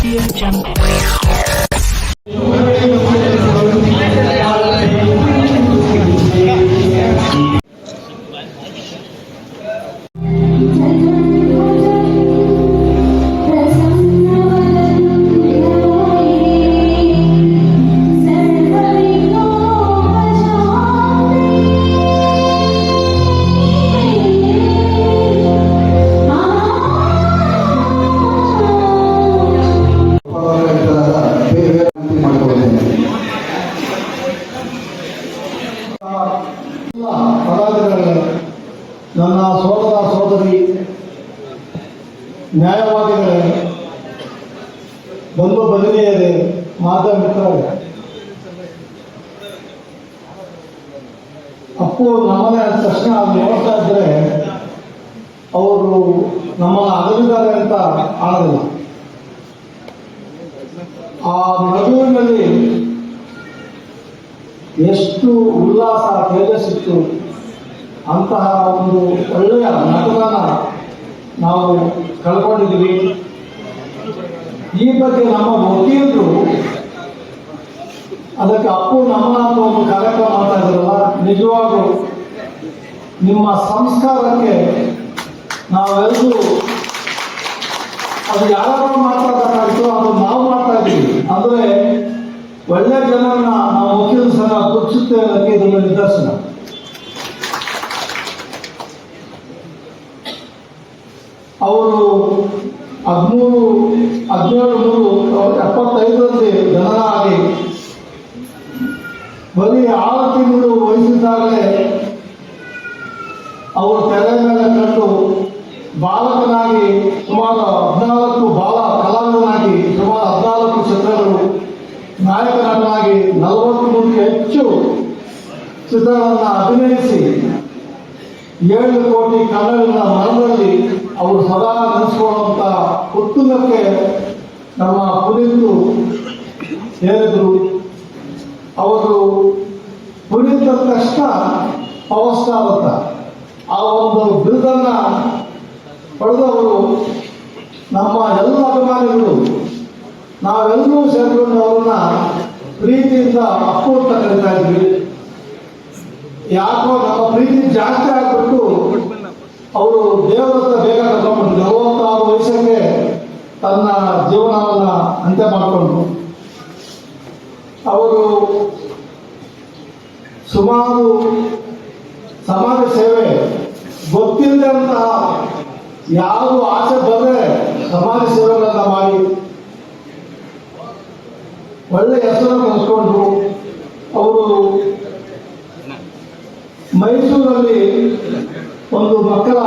Audio Jungle. Appu ನಮ್ಮನೆ ಅಂದ ತಕ್ಷಣ ಅದು ನೋಡ್ತಾ ಇದ್ರೆ, ಅವರು ನಮ್ಮನ್ನ ಅಗಲಿದ್ದಾರೆ ಅಂತ ಆಡೋದಿಲ್ಲ ಆ ಮಗುವಿನಲ್ಲಿ ಎಷ್ಟು ಉಲ್ಲಾಸ ತೇಜಸ್ಸಿತ್ತು ಅಂತಹ ಒಂದು ಒಳ್ಳೆಯ ಮತದಾನ ನಾವು ಕಳ್ಕೊಂಡಿದ್ದೀವಿ. ಈ ಬಗ್ಗೆ ನಮ್ಮ ವಕೀಲರು ಅದಕ್ಕೆ ಅಪ್ಪು ನಮ್ಮ ಅಂತ ಒಂದು ಕಾರ್ಯಕ್ರಮ ಮಾಡ್ತಾ ಇದ್ರಲ್ಲ ನಿಜವಾಗೂ ನಿಮ್ಮ ಸಂಸ್ಕಾರಕ್ಕೆ ನಾವೆಲ್ಲರೂ ಅದು ಯಾರು ಮಾತಾಡಬೇಕಾಗಿತ್ತು, ಅದು ನಾವು ಮಾಡ್ತಾ ಇದ್ದೀವಿ. ಅಂದ್ರೆ ಒಳ್ಳೆ ಜನರನ್ನ ನಾವು ಮುಖ್ಯ ಸಲ ಗುರುತಿಸುತ್ತೇವೆ ಅನ್ನೋಕ್ಕೆ ಇದೊಂದು ನಿದರ್ಶನ. ಅವರು ಹದಿಮೂರು, ಹದಿನೇಳು ಮೂರು ಎಪ್ಪತ್ತೈದರಲ್ಲಿ ಜನರ ಆಗಿ ಬರೀ ಆರು ತಿಂಗಳು ವಹಿಸಿದ್ದಾರೆ ಅವರು ತೆರೆ ಮೇಲೆ ಕಂಡು ಬಾಲಕನಾಗಿ ಸುಮಾರು ಹದಿನಾಲ್ಕು ಬಾಲ ಕಲಾವಿದನಾಗಿ ಸುಮಾರು ಹದಿನಾಲ್ಕು ಚಿತ್ರಗಳು ನಾಯಕನಾಗಿ ನಲವತ್ತು ಹೆಚ್ಚು ಚಿತ್ರಗಳನ್ನು ಅಭಿನಯಿಸಿ ಏಳು ಕೋಟಿ ಕನ್ನಡಗಳ ಮನದಲ್ಲಿ ಅವರು ಸದಾ ನೆನೆಸ್ಕೊಳ್ಳುವಂಥ ಉತ್ತುಂಗಕ್ಕೆ ನಮ್ಮ ಕುರಿತು ಹೇಳಿದರು. ಅವರು ಕುಣಿದ ತಕ್ಷಣ ಪವರ್ ಆ ಒಂದು ಬಿರುದನ್ನ ಪಡೆದವರು ನಮ್ಮ ಎಲ್ಲ ಅಭಿಮಾನಿಗಳು, ನಾವೆಲ್ಲರೂ ಸೇರಿಕೊಂಡು ಅವ್ರನ್ನ ಪ್ರೀತಿಯಿಂದ ಅಪ್ಪು ಅಂತ ಕರಿತಾ ಇದ್ವಿ. ಯಾಕೋ ನಮ್ಮ ಪ್ರೀತಿ ಜಾಸ್ತಿ ಆಗ್ಬಿಟ್ಟು ಅವರು ದೇವರ ಹತ್ರ ಬೇಗ ಕರ್ಕೊಂಡ್ಬಿಟ್ಟು ನಲವತ್ತಾರು ವಯಸ್ಸಿಗೆ ತನ್ನ ಜೀವನವನ್ನ ಅಂತ್ಯ ಮಾಡಿಕೊಂಡ್ರು. ಅವರು ಸುಮಾರು ಸಮಾಜ ಸೇವೆ ಗೊತ್ತಿಲ್ಲದಂತಹ ಯಾರು ಆಸೆ ಬಂದರೆ ಸಮಾಜ ಸೇವೆಗಳನ್ನ ಮಾಡಿ ಒಳ್ಳೆ ಹೆಸರು ಕಲಿಸ್ಕೊಂಡ್ರು ಅವರು ಮೈಸೂರಲ್ಲಿ ಒಂದು ಮಕ್ಕಳ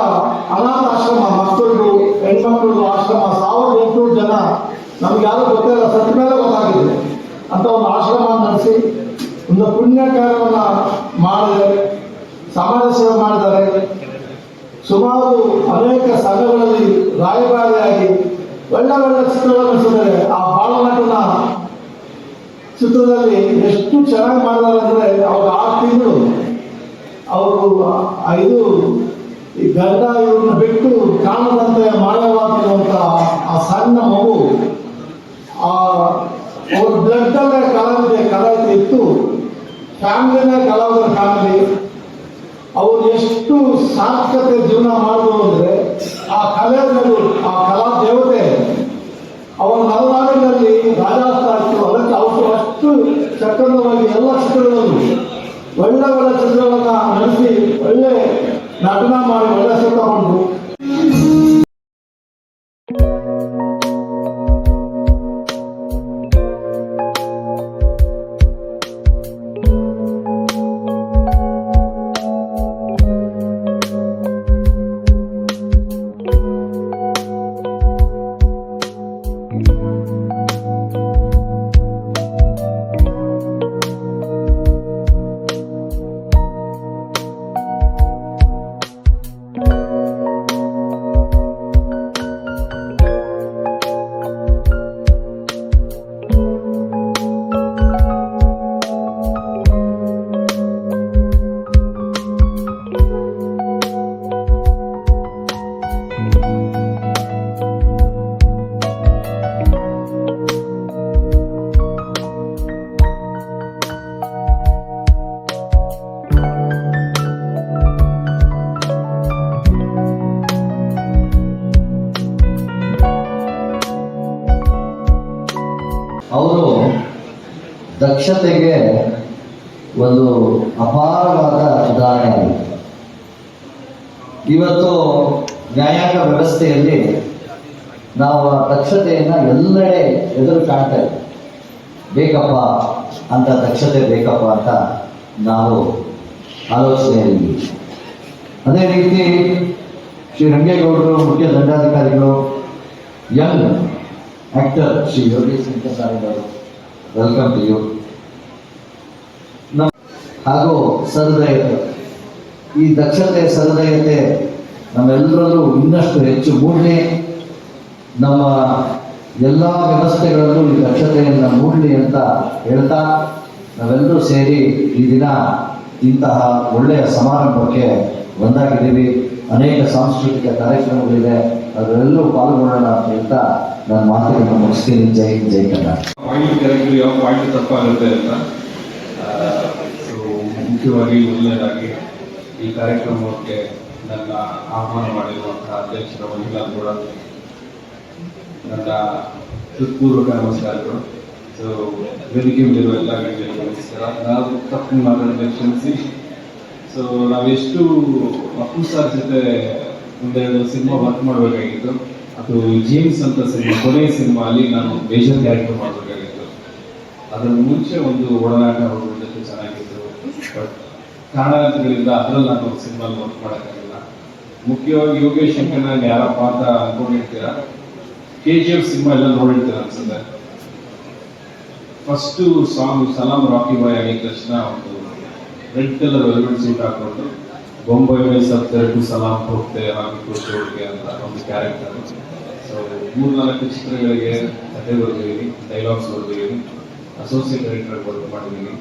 ಅನಾಥಾಶ್ರಮ, ಮಕ್ಕಳು, ಹೆಣ್ಮಕ್ಳು ಆಶ್ರಮ, ಸಾವಿರದ ಎಂಟುನೂರು ಜನ, ನಮ್ಗೆ ಯಾರು ಗೊತ್ತಿಲ್ಲ ಸತ್ತ ಮೇಲೆ ಗೊತ್ತಾಗಿದೆ. ಅಂತ ಒಂದು ಆಶ್ರಮ ನಡೆಸಿ ಒಂದು ಪುಣ್ಯ ಕಾರ್ಯವನ್ನ ಮಾಡಿದರೆ, ಸಮಾಜ ಸೇವೆ ಮಾಡಿದರೆ, ಸುಮಾರು ಅನೇಕ ಸಂಘಗಳಲ್ಲಿ ರಾಯಭಾರಿಯಾಗಿ ಒಳ್ಳೆ ಒಳ್ಳೆ ಚಿತ್ರಗಳನ್ನು ನಡೆಸಿದ್ದಾರೆ ಆ ಬಾಲನಟನ ಚಿತ್ರದಲ್ಲಿ ಎಷ್ಟು ಚೆನ್ನಾಗಿ ಮಾಡಿದಾರೆ ಅಂದ್ರೆ ಅವ್ರು ಆರು ತಿಂಗಳು ಅವರು ಇದು ಈ ಗಂಡ ಇವ್ರನ್ನ ಬಿಟ್ಟು ಕಾಣದಂತೆ ಮಾಯವಾಗಿರುವಂತ ಆ ಸಣ್ಣ ಮಗು, ಆ ಅವ್ರ ಬ್ಲಡ್ ಅಲ್ಲೇ ಕಲಾವಿದೆ ಕಲಾವಿದೆ ಇತ್ತು. ಫ್ಯಾಮಿಲಿನೇ ಕಲಾವಿದರ ಫ್ಯಾಮಿಲಿ, ಅವ್ರು ಎಷ್ಟು ಸಾರ್ಥಕತೆ ಜೀವನ ಮಾಡಿದ್ರು ಅಂದ್ರೆ ಆ ಕಲೆಗಳು ಆ ಕಲಾ ದೇವತೆ. ಅವರ ನಲನಾಡಿನಲ್ಲಿ ರಾಜಾಸ್ತ ಇತ್ತು ಅದಕ್ಕೆ ಅವರು ಅಷ್ಟು ಚಕ್ರವಾಗಿ ಎಲ್ಲ ಚಿತ್ರಗಳನ್ನು, ಒಳ್ಳೆ ಒಳ್ಳೆ ಚಿತ್ರಗಳನ್ನ ನಡೆಸಿ ಒಳ್ಳೆ ನಟನ ಮಾಡಿ ಒಳ್ಳೆ ಸುತ್ತ ತಗೊಂಡ್ರು ದಕ್ಷತೆಗೆ ಒಂದು ಅಪಾರವಾದ ಉದಾಹರಣೆ. ಆಗಿದೆ ಇವತ್ತು ನ್ಯಾಯಾಂಗ ವ್ಯವಸ್ಥೆಯಲ್ಲಿ ನಾವು ಆ ದಕ್ಷತೆಯನ್ನು ಎಲ್ಲೆಡೆ ಎದುರು ಕಾಣ್ತಾ ಬೇಕಪ್ಪ ಅಂತ ದಕ್ಷತೆ ಬೇಕಪ್ಪ ಅಂತ ನಾವು ಆಲೋಚನೆಯಲ್ಲಿ ಅದೇ ರೀತಿ ಶ್ರೀ ರಂಗೇಗೌಡರು, ಮುಖ್ಯ ದಂಡಾಧಿಕಾರಿಗಳು ಯಂಗ್ ಆಕ್ಟರ್ ಶ್ರೀ ಯೋಗೇಶ್ ಅವರು ವೆಲ್ಕಮ್ ಟು ಯು ಹಾಗೂ ಸಹೃದಯತೆ. ಈ ದಕ್ಷತೆ, ಸಹೃದಯತೆ ನಮ್ಮೆಲ್ಲರಲ್ಲೂ ಇನ್ನಷ್ಟು ಹೆಚ್ಚು. ಮೂಡಲಿ ನಮ್ಮ ಎಲ್ಲ ವ್ಯವಸ್ಥೆಗಳಲ್ಲೂ ಈ ದಕ್ಷತೆಯನ್ನು ಮೂಡಲಿ ಅಂತ ಹೇಳ್ತಾ ನಾವೆಲ್ಲರೂ ಸೇರಿ ಈ ದಿನ ಇಂತಹ ಒಳ್ಳೆಯ ಸಮಾರಂಭಕ್ಕೆ ಒಂದಾಗಿದ್ದೀವಿ. ಅನೇಕ ಸಾಂಸ್ಕೃತಿಕ ಕಾರ್ಯಕ್ರಮಗಳಿವೆ. ಅದರಲ್ಲೂ ಪಾಲ್ಗೊಳ್ಳೋಣ ಅಂತ ಹೇಳ್ತಾ ನನ್ನ ಮಾತುಗಳನ್ನು ಮುಗಿಸ್ತೀನಿ. ಜೈ ಜೈ ಕನ್ನಡ ಯಾವ ಪಾಯಿಂಟ್ ತಪ್ಪಾಗುತ್ತೆ ಅಂತ? ಮುಖ್ಯವಾಗಿ ಮೊದಲನೇದಾಗಿ ಈ ಕಾರ್ಯಕ್ರಮಕ್ಕೆ ನನ್ನ ಆಹ್ವಾನ ಮಾಡಿರುವಂತಹ ಅಧ್ಯಕ್ಷರ ಕೂಡ ನನ್ನ ಹೃತ್ಪೂರ್ವಕ ನಮಸ್ಕಾರಗಳು. ಸೊ ವೇದಿಕೆ ಮೇಲಿರುವ ಎಲ್ಲ ಗಣ್ಯರಿಗೆ ನಮಸ್ಕಾರ ನಾವು ತಪ್ಪು ಮಾತಾಡಿದ ಕ್ಷಮಿಸಿ. ಸೊ ನಾವೆಷ್ಟು ಅಪ್ಪು ಸರ್ ಜೊತೆ ಒಂದೆರಡು ಸಿನಿಮಾ ವರ್ಕ್ ಮಾಡಬೇಕಾಗಿತ್ತು. ಅದು ಜೀನ್ಸ್ ಅಂತ ಸಿನಿಮಾ ಕೊನೆಯ ಸಿನಿಮಾ ಅಲ್ಲಿ ನಾನು ಮೇಜರ್ ಕ್ಯಾರೆಕ್ಟರ್ ಮಾಡಬೇಕಾಗಿತ್ತು. ಅದರ ಮುಂಚೆ ಒಂದು ಒಡನಾಟ ಅವ್ರ ಬಟ್ ಕಾರಣಾಂತರಗಳಿಂದ ಅದರಲ್ಲಿ ನಾನು ಸಿನಿಮಾ ವರ್ಕ್ ಮಾಡೋಕ್ಕಾಗಿಲ್ಲ. ಮುಖ್ಯವಾಗಿ ಯೋಗೇಶ್ ಶಂಕರ್ ನಾನು ಯಾರಪ್ಪ ಅಂತ ಅನ್ಕೊಂಡಿರ್ತೀರಾ? ಕೆ ಜಿ ಎಫ್ ಸಿನಿಮಾ ಎಲ್ಲ ನೋಡಿರ್ತೀರ ಅನ್ಸುತ್ತೆ. ಫಸ್ಟು ಸಾಂಗ್ ಸಲಾಂ ರಾಕಿ ಬಾಯ್ ಆಗಿದ ತಕ್ಷಣ ಒಂದು ರೆಡ್ ಕಲರ್ ವೆಲ್ವೆಟ್ ಸೂಟ್ ಹಾಕೊಂಡು ಬೊಂಬೈ ಮೇಲೆ ಸತ್ತರಟು ಸಲಾಂ ಹೋಗ್ತೆ ಹಾಕಿ ಹೋಗಿ ಅಂತ ಒಂದು ಕ್ಯಾರೆಕ್ಟರ್ ಸೊ ಮೂರ್ನಾಲ್ಕು ಚಿತ್ರಗಳಿಗೆ ಕಥೆ ಬರ್ದಿದ್ದೀನಿ ಡೈಲಾಗ್ಸ್ ಬರ್ದಿದ್ದೀನಿ ಅಸೋಸಿಯೇಟ್ ಡೈರೆಕ್ಟರ್ ವರ್ಕ್ ಮಾಡಿದ್ದೀನಿ.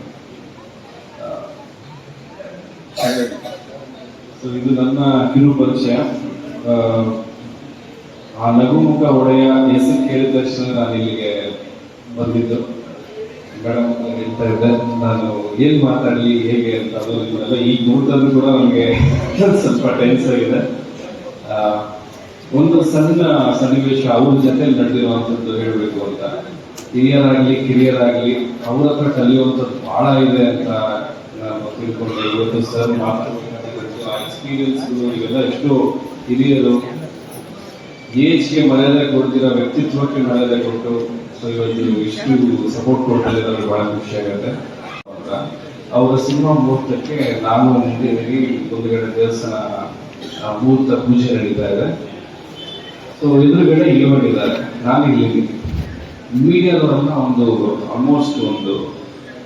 ಸೊ ಇದು ನನ್ನ ಕಿರು ಪರಿಚಯ. ಆ, ನಗುಮುಖ ಒಡೆಯ ಹೆಸರು ಕೇಳಿದ ತಕ್ಷಣ ನಾನು ಇಲ್ಲಿಗೆ ಬಂದಿದ್ದು. ಮೇಡಮ್ ಹೇಳ್ತಾ ಇದ್ದೆ. ನಾನು ಏನ್ ಮಾತಾಡಲಿ ಹೇಗೆ ಅಂತ ಅದು ಈ ಈಗ ಕೂಡ ನನಗೆ ಸ್ವಲ್ಪ ಟೆನ್ಸ್ ಆಗಿದೆ. ಒಂದು ಸಣ್ಣ ಸನ್ನಿವೇಶ ಅವ್ರ ಜೊತೆ ನಡೆದಿರುವಂಥದ್ದು ಹೇಳಬೇಕು ಅಂತ. ಹಿರಿಯರಾಗ್ಲಿ ಕಿರಿಯರಾಗ್ಲಿ ಅವ್ರ ಹತ್ರ ಕಲಿಯುವಂಥದ್ದು ಬಹಳ ಇದೆ ಅಂತ ತಿಳ್ಕೊಂಡೆ ಇವತ್ತು ಸರ್ ಎಕ್ಸ್ಪೀರಿಯನ್ಸ್ ಇವೆಲ್ಲ ಎಷ್ಟು ಹಿರಿಯರು ಏಜ್ಗೆ ಮರ್ಯಾದೆ ಕೊಡ್ತಿರೋ ವ್ಯಕ್ತಿತ್ವಕ್ಕೆ ಮರ್ಯಾದೆ ಕೊಟ್ಟು ಸೊ ಇವತ್ತು ಇಷ್ಟು ಸಪೋರ್ಟ್ ಕೊಡ್ತಿದ್ದಾರೆ ನನಗೆ ಬಹಳ ಖುಷಿ ಆಗುತ್ತೆ. ಅವರ ಸಿನಿಮಾ ಮುಹೂರ್ತಕ್ಕೆ ನಾನು ಮುಂದೆ ಮುಂದುಗಡೆ ದೇವಸ್ಥಾನ ಆ, ಮುಹೂರ್ತ ಪೂಜೆ ನಡೀತಾ ಇದೆ. ಸೊ ಎದುರುಗಡೆ ಇಲೆವನ್ ಇದ್ದಾರೆ. ನಾನು ಇಲ್ಲಿ ಮೀಡಿಯಾದವರನ್ನ ಒಂದು ಆಲ್ಮೋಸ್ಟ್ ಒಂದು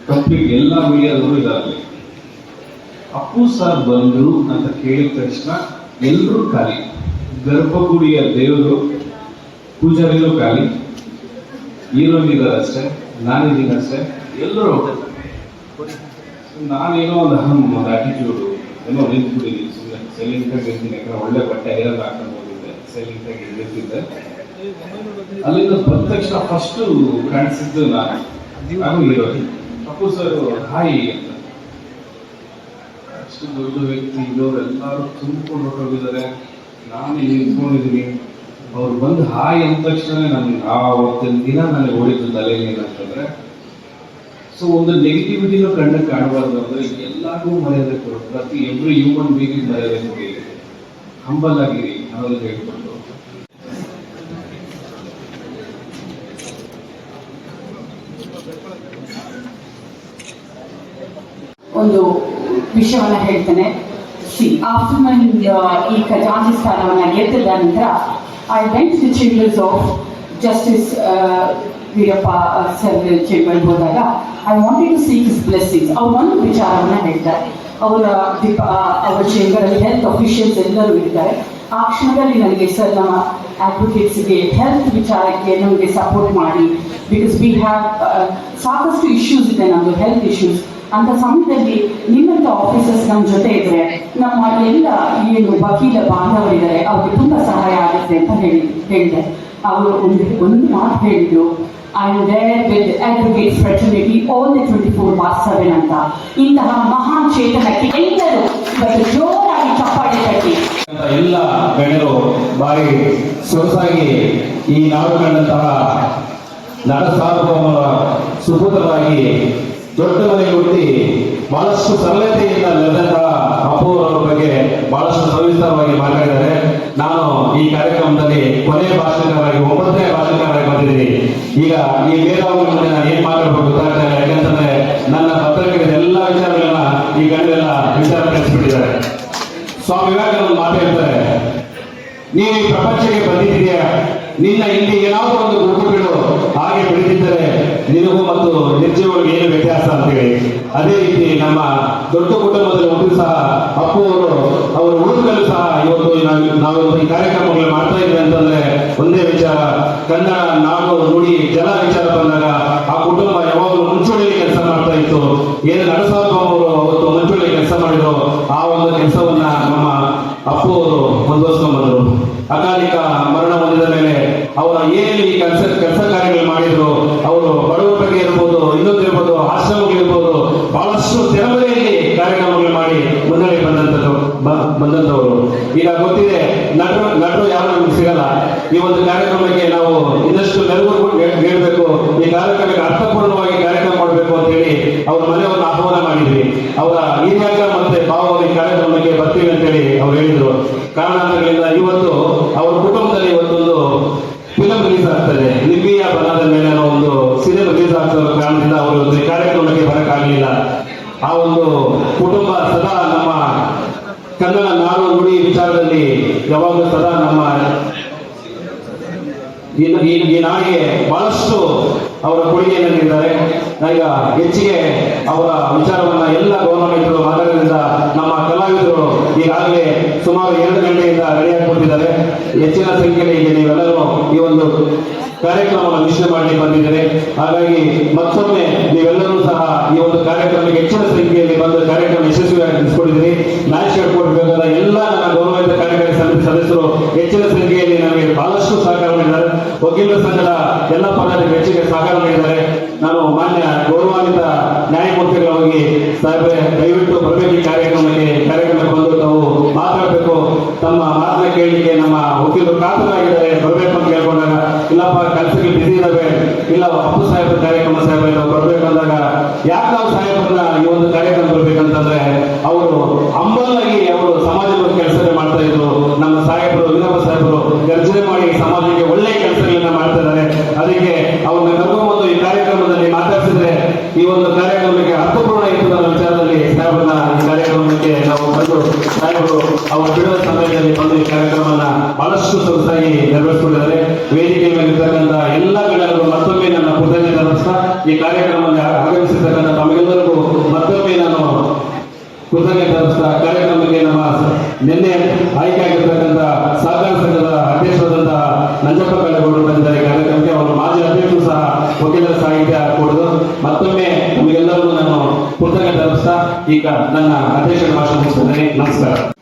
ಕಂಪ್ಲೀಟ್ ಎಲ್ಲ ಮೀಡಿಯಾದವರು ಇದ್ದಾರೆ. ಅಪ್ಪು ಸರ್ ಬಂದ್ರು ಅಂತ ಕೇಳಿದ ತಕ್ಷಣ ಎಲ್ಲರೂ ಖಾಲಿ. ಗರ್ಭಗುಡಿಯ ದೇವರು, ಪೂಜಾರಿನೂ ಖಾಲಿ. ಹೀರೋನ್ ಇದ್ದಾರೆ ಅಷ್ಟೇ ನಾನಿದ್ದೀನಿ ಅಷ್ಟೇ ಎಲ್ಲರೂ ನಾನೇನೋ ಒಂದು ಅಹಂ, ಒಂದು ಆಟಿಟ್ಯೂಡ್ ಏನೋ ನಿಂತ್ಬಿಟ್ಟಿದ್ದೀನಿ ಸುಮ್ಮನೆ ಸೈಲೆಂಟ್ ಆಗಿ ಇರ್ತೀನಿ ಯಾಕಂದ್ರೆ ಒಳ್ಳೆ ಬಟ್ಟೆ ಏನಾದ್ರು ಹಾಕೊಂಡು ಹೋಗಿದ್ದೆ ಸೈಲೆಂಟ್ ಆಗಿ ನಿಂತಿದ್ದೆ ಅಲ್ಲಿಂದ ಬಂದ ತಕ್ಷಣ ಫಸ್ಟ್ ಕಾಣಿಸಿದ್ದು ನಾನು. ನಾನು ಹೀರೋ ಅಪ್ಪು ಸರ್, ಹಾಯಿ ಅಂತ. ಅಷ್ಟು ದೊಡ್ಡ ವ್ಯಕ್ತಿ ಇರೋರು ಎಲ್ಲಾರು ತುಂಬಿಕೊಂಡು ಹೊರಟೋಗಿದ್ದಾರೆ ನಾನು ನಿಂತ್ಕೊಂಡಿದ್ದೀನಿ. ಅವ್ರು ಬಂದು ಹಾಯ್ ಅಂದ ತಕ್ಷಣ ನನ್ಗೆ ಆ ಅವತ್ತಿನ ದಿನ ನನಗೆ ಓಡಿದ್ದು ತಲೆಗೆ ಏನಂತಂದ್ರೆ ಸೊ ಒಂದು ನೆಗೆಟಿವಿಟಿನೂ ಕಣ್ಣು ಕಾಣಬಾರ್ದು ಅಂದ್ರೆ ಎಲ್ಲರಿಗೂ ಮರ್ಯಾದೆ ಕೊಡು ಪ್ರತಿ ಎವ್ರಿ ಹ್ಯೂಮನ್ ಬೀಂಗ್ ಮರ್ಯಾದೆ ಕೊಡಿ. ಹಂಬಲ್ ಆಗಿರಿ ಅನ್ನೋದು ಹೇಳ್ಕೊಂಡು ಒಂದು ವಿಷಯವನ್ನ ಹೇಳ್ತೇನೆ. ಸಿ, ಆಫ್ಟರ್ ಮೈ ಈ ಖಜಾಂಚಿ ಸ್ಥಾನವನ್ನ ಗೆದ್ದ ನಂತರ I went the chambers of justice Veerappa sir chamber ಹೋದಾಗ I wanted to see his blessings ಅವ್ರು ಒಂದು ವಿಚಾರವನ್ನ ಹೇಳ್ತಾರೆ. ಅವರ ದೀಪ ಅವರ ಚೇಂಬರಲ್ಲಿ ಹೆಲ್ತ್ ಅಫಿಷಿಯಲ್ಸ್ ಎಲ್ಲರೂ ಇರ್ತಾರೆ. ಆ ಕ್ಷಣದಲ್ಲಿ ನನಗೆ ಸರ್ ನಮ್ಮ ಅಡ್ವೊಕೇಟ್ಸ್ಗೆ ಹೆಲ್ತ್ ವಿಚಾರಕ್ಕೆ ನಮಗೆ ಸಪೋರ್ಟ್ ಮಾಡಿ ಬಿಕಾಸ್ ವಿ ಹ್ಯಾವ್ ಸಾಕಷ್ಟು ಇಶ್ಯೂಸ್ ಇದೆ ನಮ್ಮದು ಹೆಲ್ತ್ ಇಶ್ಯೂಸ್ ಅಂತ ಸಮಯದಲ್ಲಿ ನಿಮ್ಮಂತ ಆಫೀಸರ್ಸ್ ನಮ್ಮ ಜೊತೆ ಇದ್ರೆ ನಮ್ಮ ಎಲ್ಲ ಏನು ವಕೀಲ ಬಾಂಧವರಿದ್ದಾರೆ, ಅವ್ರಿಗೆ ತುಂಬಾ ಸಹಾಯ ಆಗುತ್ತೆ ಅಂತ ಹೇಳಿ ಹೇಳಿದೆ. ಅವರು ಒಂದು ಒಂದು ಮಾತು ಹೇಳಿದ್ರು I with advocate fraternity all the twenty four bar seven ಅಂತ. ಇಂತಹ ಮಹಾನ್ ಚೇತನಕ್ಕೆ ಎಲ್ಲರೂ ಇವತ್ತು ಜೋರಾಗಿ ಚಪ್ಪಾಳೆ ತಟ್ಟಿ. ಎಲ್ಲ ಗಣ್ಯರು ಬಾರಿ ಸೊಸಾಗಿ ಈ ನಾಡು ಕಂಡಂತಹ ನರಸಾರ್ವಭೌಮರ ಸುಪುತ್ರರಾಗಿ ದೊಡ್ಡ ಮನೆಗೆ ಹುಟ್ಟಿ ಬಹಳಷ್ಟು ಸರಳತೆಯಿಂದ ನಡೆದಂತಹ ಅಪ್ಪು ಅವರ ಬಗ್ಗೆ ಬಹಳಷ್ಟು ಸವಿಸ್ತಾರವಾಗಿ ಮಾತಾಡಿದ್ದಾರೆ. ನಾನು ಈ ಕಾರ್ಯಕ್ರಮದಲ್ಲಿ ಕೊನೆ ಭಾಷಣಕಾರರಾಗಿ, ಒಂಬತ್ತನೇ ಭಾಷಣಕಾರರಾಗಿ ಬಂದಿದ್ದೀನಿ. ಈಗ ಈ ಮುಂದೆ ನಾನು ಏನ್ ಮಾತಾಡಬೇಕು ಗೊತ್ತಾಗ್ತಾ ಯಾಕಂತಂದ್ರೆ ನನ್ನ ಪತ್ರಿಕೆಗಳ ಎಲ್ಲ ವಿಚಾರಗಳನ್ನ ಈ ಗಂಡೆಲ್ಲ ವಿಚಾರ ಕಳಿಸ್ಬಿಟ್ಟಿದ್ದಾರೆ. ಸ್ವಾಮಿ ವಿವೇಕಾನಂದ ಮಾತಾಡ್ತಾರೆ ನೀನು ಈ ಪ್ರಪಂಚಕ್ಕೆ ಬಂದಿದ್ದೀಯಾ? ನಿನ್ನ ಇಲ್ಲಿ ಏನಾದರೂ ಒಂದು ಗುರುಗಳು ಹಾಗೆ ಬೆಳೆದಿದ್ದರೆ ನಿನಗೂ ಮತ್ತು ನಿರ್ಜೀವಗಳಿಗೆ ಏನು ವ್ಯತ್ಯಾಸ ಅಂತ ಹೇಳಿ ಅದೇ ರೀತಿ ನಮ್ಮ ದೊಡ್ಡ ಕುಟುಂಬದಲ್ಲಿ ಒಬ್ಬರು ಸಹ ಅಪ್ಪು ಅವರು, ಅವರ ಉಳಿದಲ್ಲೂ ಸಹ ಇವತ್ತು ನಾವು ಈ ಕಾರ್ಯಕ್ರಮಗಳು ಮಾಡ್ತಾ ಇದ್ವಿ ಅಂತಂದ್ರೆ ಒಂದೇ ವಿಚಾರ. ಕನ್ನಡ ನಾಡು ನುಡಿ ಜಲ ವಿಚಾರ ಬಂದಾಗ ಆ ಕುಟುಂಬ ಯಾವಾಗಲೂ ಮುಂಚೂಣಿಯಲ್ಲಿ ಕೆಲಸ ಮಾಡ್ತಾ ಇತ್ತು. ಏನು ನಡಸಾಬು ಅವರು ಅವತ್ತು ಮುಂಚೂಣಿ ಕೆಲಸ ಮಾಡಿದ್ರು, ಆ ಒಂದು ಕೆಲಸವನ್ನ ನಮ್ಮ ಅಪ್ಪು ಅವರು ಮುಂದುವರ್ಸ್ಕೊಂಡ್ ಬಂದರು. ಅಕಾಲಿಕ ಮರಣ ಹೊಂದಿದ ಮೇಲೆ ಅವರ ಏನೇನು ಈ ಕೆಲಸ ಕೆಲಸ ಕಾರ್ಯಗಳು ಮಾಡಿದ್ರು, ಅವರು ಬಡವರ ಬಗ್ಗೆ ಇರ್ಬೋದು ಇನ್ನೊಂದು ಇರ್ಬೋದು ಆಶ್ರಮಗಳಿರ್ಬೋದು ಬಹಳಷ್ಟು ತೆರವರೆಯಲ್ಲಿ ಕಾರ್ಯಕ್ರಮಗಳು ಮಾಡಿ ಮುನ್ನಡೆ ಬಂದಂತದ್ದು ಬ- ಬಂದಂತವರು. ಈಗ ಗೊತ್ತಿದೆ, ನಟರು ನಟರು ಯಾರು ನಮ್ಗೆ ಸಿಗಲ್ಲ. ಈ ಒಂದು ಕಾರ್ಯಕ್ರಮಕ್ಕೆ ನಾವು ಇನ್ನಷ್ಟು ನೆರವು ನೀಡಬೇಕು. ಈ ಕಾರ್ಯಕ್ರಮಕ್ಕೆ ಅರ್ಥಪೂರ್ಣವಾಗಿ ಕಾರ್ಯಕ್ರಮ ಮಾಡಬೇಕು ಅಂತ ಹೇಳಿ ಅವ್ರ ಮನೆಯವ್ರನ್ನ ಆಹ್ವಾನ ಮಾಡಿದ್ವಿ. ಅವರ ಈ ಮತ್ತೆ ಭಾವ ಕಾರ್ಯಕ್ರಮಕ್ಕೆ ಬರ್ತೀವಿ ಅಂತ ಹೇಳಿ ಅವ್ರು ಹೇಳಿದ್ರು. ಕಾರಣಾಂತರಗಳಿಂದ ಇವತ್ತು ಕುಟುಂಬ ಸದಾ ನಮ್ಮ ಕನ್ನಡ ನಾಡು ನುಡಿ ವಿಚಾರದಲ್ಲಿ ಯಾವಾಗ ಸದಾ ನಮ್ಮ ಈ ನಾಡಿಗೆ ಬಹಳಷ್ಟು ಅವರ ಕೊಡುಗೆಯನ್ನು ನೀಡಿದ್ದಾರೆ ಈಗ ಹೆಚ್ಚಿಗೆ ಅವರ ವಿಚಾರವನ್ನ ಎಲ್ಲ ಗೌರ್ಮೆಂಟ್ ಮಾತಾಡೋದ್ರಿಂದ ನಮ್ಮ ಕಲಾವಿದರು ಈಗಾಗಲೇ ಸುಮಾರು ಎರಡು ಗಂಟೆಯಿಂದ ರೆಡಿಯಾಗಿಬಿಟ್ಟಿದ್ದಾರೆ ಹೆಚ್ಚಿನ ಸಂಖ್ಯೆಯಲ್ಲಿ ಈಗ ನೀವೆಲ್ಲರೂ ಈ ಒಂದು ಕಾರ್ಯಕ್ರಮವನ್ನು ವೀಕ್ಷಣೆ ಮಾಡಿ ಬಂದಿದ್ದಾರೆ. ಹಾಗಾಗಿ ಮತ್ತೊಮ್ಮೆ ನೀವೆಲ್ಲರೂ ಸಹ ಈ ಒಂದು ಕಾರ್ಯಕ್ರಮಕ್ಕೆ ಹೆಚ್ಚಿನ ಸಂಖ್ಯೆಯಲ್ಲಿ ಬಂದು ಕಾರ್ಯಕ್ರಮ ಯಶಸ್ವಿಯಾಗಿ ನಡೆಸಿಕೊಂಡಿದ್ದೀರಿ ನ್ಯಾಷನಲ್ ಕೋರ್ಟ್ ವಿಭಾಗದ ಎಲ್ಲ ನನ್ನ ಗೌರವಿತ ಕಾರ್ಯಕಾರಿ ಸಮಿತಿ ಸದಸ್ಯರು ಹೆಚ್ಚಿನ ಸಂಖ್ಯೆಯಲ್ಲಿ ನಮಗೆ ಬಹಳಷ್ಟು ಸಹಕಾರ ಮಾಡಿದ್ದಾರೆ ವಕೀಲರ ಸಂಘದ ಎಲ್ಲ ಪದಾಧಿಕಾರಿ ಹೆಚ್ಚಿಗೆ ಸಹಕಾರ ನೀಡಿದ್ದಾರೆ ನಾನು ಮಾನ್ಯ ಗೌರವಾನ್ವಿತ ನ್ಯಾಯಮೂರ್ತಿಗಳ ಹೋಗಿ ಸಾಹೇಬ್ರೆ, ದಯವಿಟ್ಟು ಬರಬೇಕು ಕಾರ್ಯಕ್ರಮಕ್ಕೆ? ಕಾರ್ಯಕ್ರಮಕ್ಕೆ ಬಂದು ತಾವು ಮಾತಾಡಬೇಕು. ತಮ್ಮ ಮಾತನ್ನ ಕೇಳಲಿಕ್ಕೆ ನಮ್ಮ ವಕೀಲರು ಕಾತರಾಗಿದ್ದಾರೆ. ಬರಬೇಕು ಅಂತ ಕೇಳ್ಕೊಂಡಾಗ, ಇಲ್ಲಪ್ಪ, ಕೆಲಸಕ್ಕೆ ಬಿಸಿ ಇದ್ದಾವೆ ಇಲ್ಲ, ಅಪ್ಪು ಸಾಹೇಬ್ರ ಕಾರ್ಯಕ್ರಮ ಸಾಹೇಬ್ರೆ, ನಾವು ಬರ್ಬೇಕು ಅಂದಾಗ ಯಾಕೆ ನಾವು ಸಾಹೇಬ್ರನ್ನ ಈ ಒಂದು ಕಾರ್ಯಕ್ರಮ ಬರ್ಬೇಕಂತಂದ್ರೆ, ಅವರು ಅಂಬಲಾಗಿ ಅವರು ಸಮಾಜದ ಕೆಲಸ ಮಾಡ್ತಾ ಇದ್ರು. ನಮ್ಮ ಸಾಹೇಬರು, ವಿನೋಬ ಸಾಹೇಬರು, ಗರ್ಜನೆ ಮಾಡಿ ಸಮಾಜಕ್ಕೆ ಒಳ್ಳೆ ಕೆಲಸಗಳನ್ನ ಈ ಕಾರ್ಯಕ್ರಮದಲ್ಲಿ ಆಗಮಿಸಿರ್ತಕ್ಕಂಥ ತಮಗೆಲ್ಲರಿಗೂ ಮತ್ತೊಮ್ಮೆ ನಾನು ಕೃತಜ್ಞತೆ ತರಿಸ್ತಾ ಕಾರ್ಯಕ್ರಮಕ್ಕೆ ನಮ್ಮ ನಿನ್ನೆ ಆಯ್ಕೆ ಆಗಿರ್ತಕ್ಕಂಥ ಸಹಕಾರ ಸಂಘದ ಅಧ್ಯಕ್ಷರಾದಂತಹ ನಂಜಪ್ಪ ಬಂದಿದ್ದಾರೆ. ಕಾರ್ಯಕ್ರಮಕ್ಕೆ ಅವರು ಮಾಜಿ ಅಧ್ಯಕ್ಷರು ಸಹ ವಕೀಲರ ಸಾಹಿತ್ಯ ಕೊಡೋದು. ಮತ್ತೊಮ್ಮೆ ನಮಗೆಲ್ಲರಿಗೂ ನಾನು ಕೃತಜ್ಞತೆ ತರಿಸ್ತಾ ಈಗ ನನ್ನ ಅಧ್ಯಕ್ಷರ ಭಾಷಣ ಮುಗಿಸ್ತೇನೆ ನಮಸ್ಕಾರ.